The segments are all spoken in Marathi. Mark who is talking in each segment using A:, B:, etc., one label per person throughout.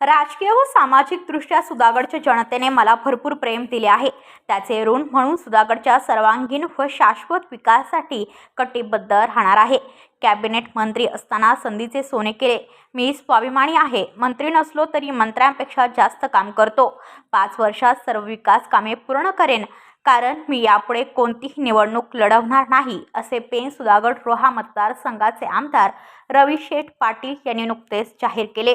A: राजकीय व सामाजिकदृष्ट्या सुधागडच्या जनतेने मला भरपूर प्रेम दिले आहे. त्याचे ऋण म्हणून सुधागडच्या सर्वांगीण व शाश्वत विकासासाठी कटिबद्ध राहणार आहे. कॅबिनेट मंत्री असताना संधीचे सोने केले. मी स्वाभिमानी आहे. मंत्री नसलो तरी मंत्र्यांपेक्षा जास्त काम करतो. पाच वर्षात सर्व विकास कामे पूर्ण करेन. कारण मी यापुढे कोणतीही निवडणूक लढवणार नाही असे पेन सुधागड रोहा मतदारसंघाचे आमदार रवी शेठ पाटील यांनी नुकतेच जाहीर केले.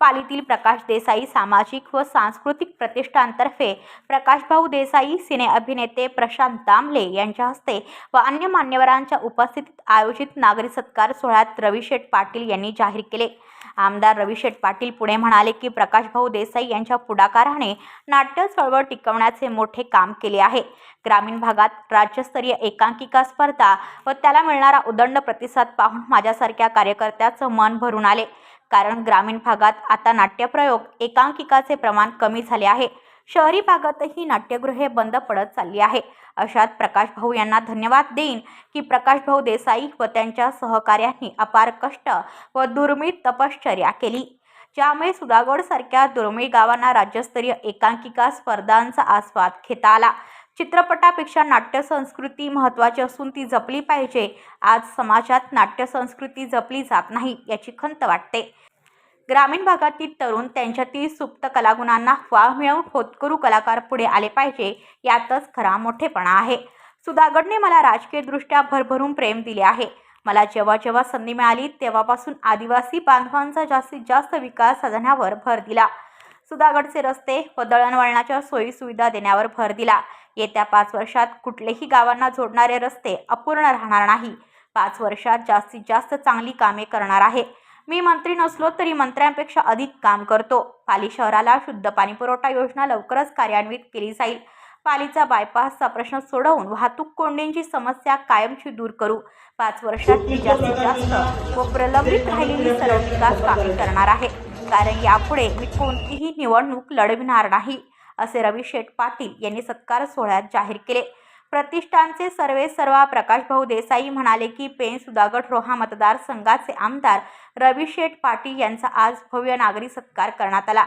A: पालीतील प्रकाश देसाई सामाजिक व सांस्कृतिक प्रतिष्ठानतर्फे प्रकाशभाऊ देसाई सिने अभिनेते प्रशांत दामले यांच्या हस्ते व अन्य मान्यवरांच्या उपस्थितीत आयोजित नागरी सत्कार सोहळ्यात रविशेठ पाटील यांनी जाहीर केले. आमदार रविशेठ पाटील पुढे म्हणाले की प्रकाशभाऊ देसाई यांच्या पुढाकाराने नाट्य चळवळ टिकवण्याचे मोठे काम केले आहे. ग्रामीण भागात राज्यस्तरीय एकांकिका स्पर्धा व त्याला मिळणारा उदंड प्रतिसाद पाहून माझ्यासारख्या कार्यकर्त्याचं मन भरून आले. कारण ग्रामीण भागात आता नाट्यप्रयोग एकांकिकाचे प्रमाण कमी झाले आहे. शहरी भागातही नाट्यगृहे बंद पडत चालली आहे. अशात प्रकाश भाऊ यांना धन्यवाद देईन की प्रकाश भाऊ देसाई व त्यांच्या सहकार्यांनी अपार कष्ट व दुर्मिळ तपश्चर्या केली. ज्यामुळे सुधागडसारख्या दुर्मिळ गावांना राज्यस्तरीय एकांकिका स्पर्धांचा आस्वाद घेता आला. चित्रपटापेक्षा नाट्यसंस्कृती महत्त्वाची असून ती जपली पाहिजे. आज समाजात नाट्यसंस्कृती जपली जात नाही याची खंत वाटते. ग्रामीण भागातील तरुण त्यांच्यातील सुप्त कलागुणांना वाव मिळवून होतकरू कलाकार पुढे आले पाहिजे यातच खरा मोठेपणा आहे. सुधागडने मला राजकीयदृष्ट्या भरभरून प्रेम दिले आहे. मला जेव्हा जेव्हा संधी मिळाली तेव्हापासून आदिवासी बांधवांचा जास्तीत जास्त विकास साधण्यावर भर दिला. सुधागडचे रस्ते व दळणवळणाच्या सोयीसुविधा देण्यावर भर दिला. येत्या पाच वर्षात कुठलेही गावांना जोडणारे रस्ते अपूर्ण राहणार नाही. पाच वर्षात जास्तीत जास्त चांगली कामे करणार आहे. मी मंत्री नसलो तरी मंत्र्यांपेक्षा अधिक काम करतो. पाली शहराला शुद्ध पाणी पुरवठा योजना लवकरच कार्यान्वित केली जाईल. पालीचा बायपासचा प्रश्न सोडवून वाहतूक कोंडींची समस्या कायमची दूर करू. पाच वर्षात मी जास्तीत जास्त व प्रलंबित राहिलेली सर्व विकास कामे करणार आहे. कारण यापुढे मी कोणतीही निवडणूक लढविणार नाही असे रवी शेठ पाटील यांनी सत्कार सोहळ्यात जाहीर केले. प्रतिष्ठानचे सर्वे सर्वा प्रकाशभाऊ देसाई म्हणाले की पेन सुधागड रोहा मतदारसंघाचे आमदार रवी शेठ पाटील यांचा आज भव्य नागरी सत्कार करण्यात आला.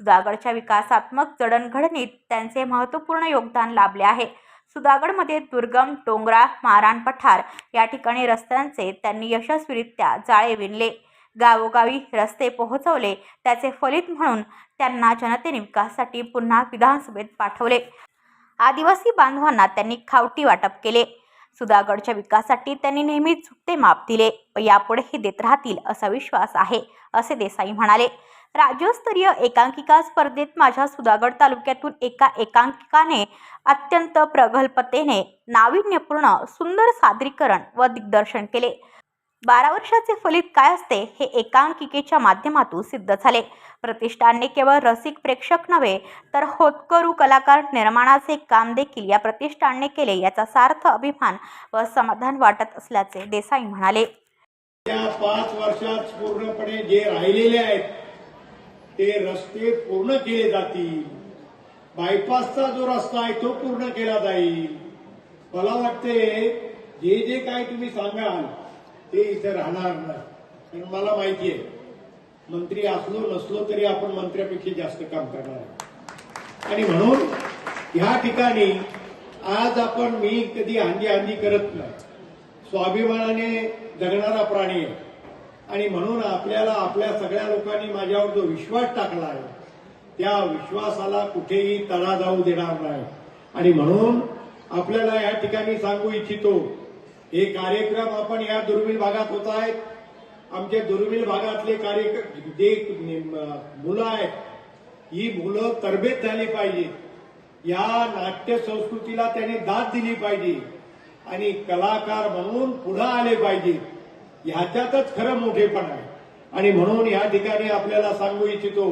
A: सुधागडच्या विकासात्मक जडणघडणीत त्यांचे महत्त्वपूर्ण योगदान लाभले आहे. सुधागडमध्ये दुर्गम डोंगरा माराण पठार या ठिकाणी रस्त्यांचे त्यांनी यशस्वीरित्या जाळे विणले. गावोगावी रस्ते पोहोचवले. त्याचे फलित म्हणून त्यांना जनतेने विकासासाठी पुन्हा विधानसभेत पाठवले. आदिवासी बांधवांना त्यांनी खावटी वाटप केले. सुधागडच्या विकासासाठी त्यांनी नेहमीच चुकते माप दिले व यापुढेही देत राहतील असा विश्वास आहे असे देसाई म्हणाले. राज्यस्तरीय एकांकिका स्पर्धेत माझ्या सुधागड तालुक्यातून एका एकांकिकाने अत्यंत प्रगल्भतेने नाविन्यपूर्ण सुंदर सादरीकरण व दिग्दर्शन केले. बारा वर्षाचे फलित काय असते हे एकांकिकेच्या माध्यमातून सिद्ध झाले. प्रतिष्ठानने केवळ रसिक प्रेक्षक नव्हे तर होतकरू कलाकार निर्माणाचे काम देखील या प्रतिष्ठानने केले याचा सार्थ अभिमान व समाधान वाटत असल्याचे देसाई म्हणाले.
B: या पाच वर्षात पूर्णपणे जे राहिलेले आहेत ते रस्ते पूर्ण केले जातील. बायपासचा जो रस्ता आहे तो पूर्ण केला जाईल. मला वाटते जे जे काय तुम्ही सांगाल ते इथे राहणार नाही. कारण मला माहिती आहे मंत्री असलो नसलो तरी आपण मंत्र्यापेक्षा जास्त काम करणार आहे आणि म्हणून ह्या ठिकाणी आज आपण मी कधी हांजी हांजी करत नाही. स्वाभिमानाने जगणारा प्राणी आहे. आणि म्हणून आपल्याला आपल्या सगळ्या लोकांनी माझ्यावर जो विश्वास टाकला आहे त्या विश्वासाला कुठेही तडा जाऊ देणार नाही. आणि म्हणून आपल्याला या ठिकाणी सांगू इच्छितो हे कार्यक्रम आपण या दुर्मिळ भागात होत आहेत. आमच्या दुर्मिळ भागातले कार्यक्रम जे मुलं आहेत ही मुलं तरबेत झाली पाहिजेत या नाट्य संस्कृतीला त्यांनी दाद दिली पाहिजे आणि कलाकार म्हणून पुढे आले पाहिजे. ह्याच्यातच खरं मोठेपण आहे. आणि म्हणून या ठिकाणी आपल्याला सांगू इच्छितो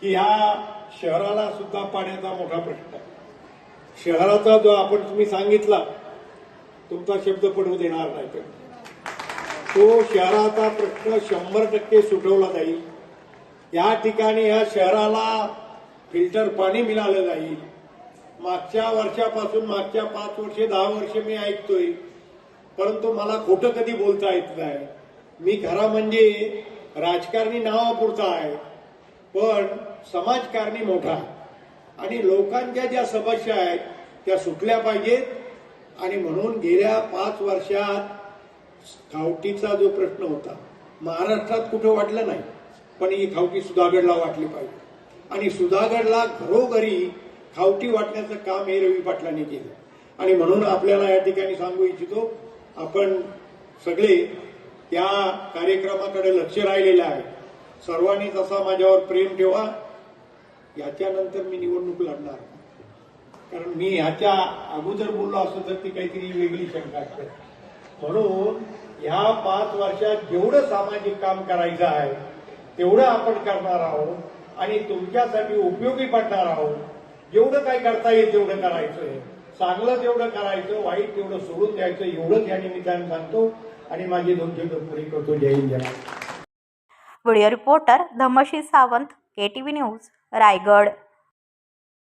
B: की ह्या शहराला सुद्धा पाण्याचा मोठा प्रश्न आहे. शहराचा जो आपण तुम्ही सांगितला तुमचा शब्द पडवू देणार नाही तर तो शहराचा प्रश्न शंभर टक्के सुटवला जाईल. या ठिकाणी ह्या शहराला फिल्टर पाणी मिळालं जाईल. मागच्या वर्षापासून मागच्या पाच वर्षे दहा वर्षे मी ऐकतोय. परंतु मला खोटं कधी बोलता येत नाही. मी खरा म्हणजे राजकारणी नावापुरता आहे. पण समाजकारणी मोठा आणि लोकांच्या ज्या समस्या आहेत त्या सुटल्या पाहिजेत. आणि म्हणून गेल्या पाच वर्षात खावटीचा जो प्रश्न होता महाराष्ट्रात कुठं वाटलं नाही पण ही खावटी सुधागडला वाटली पाहिजे. आणि सुधागडला घरोघरी खावटी वाटण्याचं काम हे रवी पाटलांनी केलं. आणि म्हणून आपल्याला या ठिकाणी सांगू इच्छितो आपण सगळे त्या कार्यक्रमाकडे लक्ष राहिलेलं आहे. सर्वांनी तसा माझ्यावर प्रेम ठेवा. याच्यानंतर मी निवडणूक लढणार. कारण मी ह्याच्या अगोदर बोललो असतो तर ती काहीतरी वेगळी शंका म्हणून ह्या पाच वर्षात जेवढं सामाजिक काम करायचं आहे तेवढं आपण करणार आहोत आणि तुमच्यासाठी उपयोगी पडणार आहोत. जेवढं काय करता येईल तेवढं करायचं चांगलं तेवढं करायचं वाईट तेवढं सोडून द्यायचं एवढंच या निमित्ताने सांगतो. आणि माझी दोन शब्द पुरी करतो जय हिंद जय
C: video reporter Dhamshi Sawant K T V news Raigad.